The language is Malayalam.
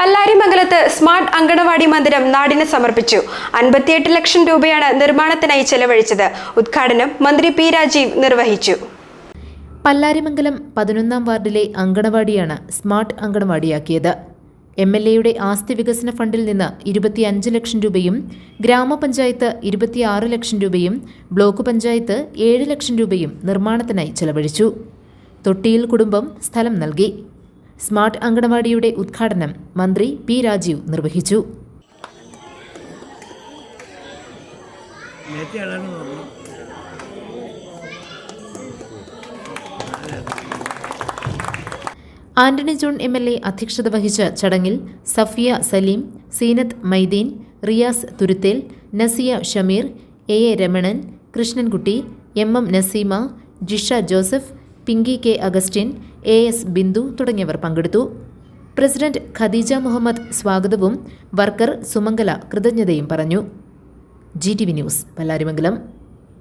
പല്ലാരിമംഗലത്ത് സ്മാർട്ട് അങ്കണവാടി മന്ദിരം നാടിന് സമർപ്പിച്ചു. അൻപത്തിയെട്ട് ലക്ഷം രൂപയാണ് നിർമ്മാണത്തിനായി ചെലവഴിച്ചത്. ഉദ്ഘാടനം മന്ത്രി പി രാജീവ് നിർവഹിച്ചു. പല്ലാരിമംഗലം പതിനൊന്നാം വാർഡിലെ അങ്കണവാടിയാണ് സ്മാർട്ട് അങ്കണവാടിയാക്കിയത്. എം എൽ എയുടെ ആസ്തി വികസന ഫണ്ടിൽ നിന്ന് ഇരുപത്തിയഞ്ച് ലക്ഷം രൂപയും ഗ്രാമപഞ്ചായത്ത് ഇരുപത്തിയാറ് ലക്ഷം രൂപയും ബ്ലോക്ക് പഞ്ചായത്ത് ഏഴ് ലക്ഷം രൂപയും നിർമ്മാണത്തിനായി ചെലവഴിച്ചു. തൊട്ടിയിൽ കുടുംബം സ്ഥലം നൽകി. സ്മാർട്ട് അങ്കണവാടിയുടെ ഉദ്ഘാടനം മന്ത്രി പി രാജീവ് നിർവഹിച്ചു. Antony John M L A അധ്യക്ഷത വഹിച്ച ചടങ്ങിൽ Safiya Saleem Seenath Mydeen Riyas Thuruthel Nasiya Shameer A A Ramanan Krishnankutty M M Naseema Jisha Joseph Pinky K Augustin A S Bindu തുടങ്ങിയവർ പങ്കെടുത്തു. പ്രസിഡന്റ് ഖദീജ മുഹമ്മദ് സ്വാഗതവും വർക്കർ സുമംഗല കൃതജ്ഞതയും പറഞ്ഞു. G T V news Pallarimangalam